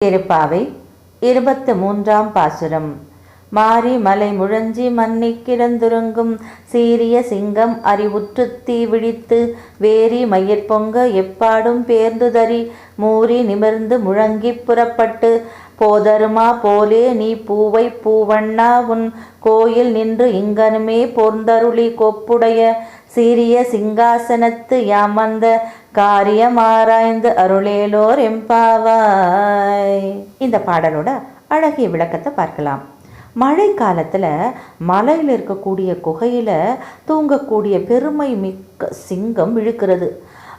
திருப்பாவை இருபத்து மூன்றாம் பாசுரம். மாரி மலை முழஞ்சி மன்னி கிடந்துருங்கும் சீரிய சிங்கம் அறிவுற்று தீ விழித்து வேரி மயிர்பொங்க எப்பாடும் பேர்ந்துதறி மூறி நிமிர்ந்து முழங்கி புறப்பட்டு போதருமா போலே நீ பூவை பூவண்ணா உன் கோயில் நின்று இங்கனுமே போர்ந்தருளி கொப்புடைய சீரிய சிங்காசனத்து யாமந்த காரியம் ஆராய்ந்து அருளேலோர் எம்பாவாய். இந்த பாடலோட அழகிய விளக்கத்தை பார்க்கலாம். மழை காலத்தில் மலையில் இருக்கக்கூடிய குகையில் தூங்கக்கூடிய பெருமை மிக்க சிங்கம் இழுக்கிறது.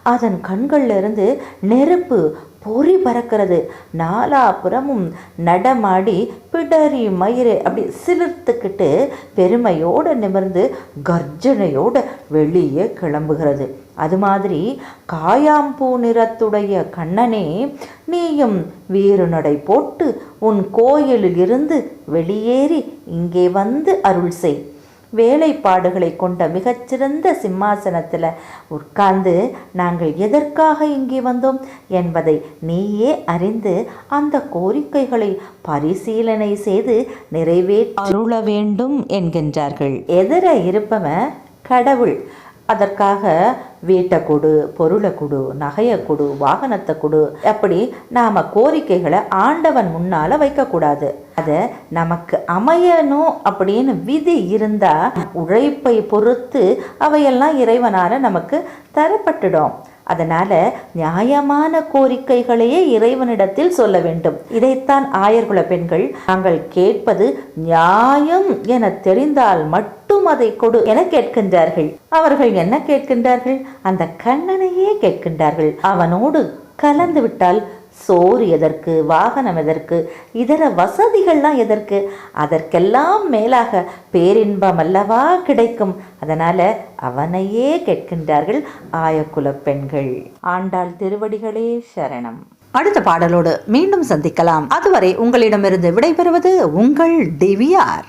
அதன் கண்கள்லருந்து நெருப்பு பொறி பறக்கிறது. நாலாபுறமும் நடமாடி பிடரி மயிறு அப்படி சிலிர்த்துக்கிட்டு பெருமையோடு நிமிர்ந்து கர்ஜனையோடு வெளியே கிளம்புகிறது. அது மாதிரி காயாம்பூ நிறத்துடைய கண்ணனே நீயும் வீறுநடை போட்டு உன் கோயிலில் இருந்து வெளியேறி இங்கே வந்து அருள் செய். வேலைப்பாடுகளை கொண்ட மிகச்சிறந்த சிம்மாசனத்தில் உட்கார்ந்து நாங்கள் எதற்காக இங்கே வந்தோம் என்பதை நீயே அறிந்து அந்த கோரிக்கைகளை பரிசீலனை செய்து நிறைவேற்ற அருள வேண்டும் என்கின்றார்கள். எதிர இருப்பவன் கடவுள். அதற்காக வீட்டை கொடு பொருளை கொடு நகையை கொடு வாகனத்தை கொடு. அப்படி நாம் கோரிக்கைகளை ஆண்டவன் முன்னால் வைக்கக்கூடாது. அதை நமக்கு அமையணும் அப்படின்னு விதி இருந்தால் உழைப்பை பொறுத்து அவையெல்லாம் இறைவனால் நமக்கு தரப்பட்டுடும். அதனால நியாயமான கோரிக்கைகளையே இறைவனிடத்தில் சொல்ல வேண்டும். இதைத்தான் ஆயர்குல பெண்கள் நாங்கள் கேட்பது நியாயம் என தெரிந்தால் மட்டும் அதை கொடு என கேட்கின்றார்கள். அவர்கள் என்ன கேட்கின்றார்கள்? அந்த கண்ணனையே கேட்கின்றார்கள். அவனோடு கலந்து விட்டால் சோறு எதற்கு? வாகனம் எதற்கு? இதர வசதிகள்லாம் எதற்கு? அதற்கெல்லாம் மேலாக பேரின்பம் அல்லவா கிடைக்கும்? அதனால அவனையே கேட்கின்றார்கள் ஆயக்குல பெண்கள். ஆண்டாள் திருவடிகளே சரணம். அடுத்த பாடலோடு மீண்டும் சந்திக்கலாம். அதுவரை உங்களிடமிருந்து விடைபெறுவது உங்கள் டிவிஆர்.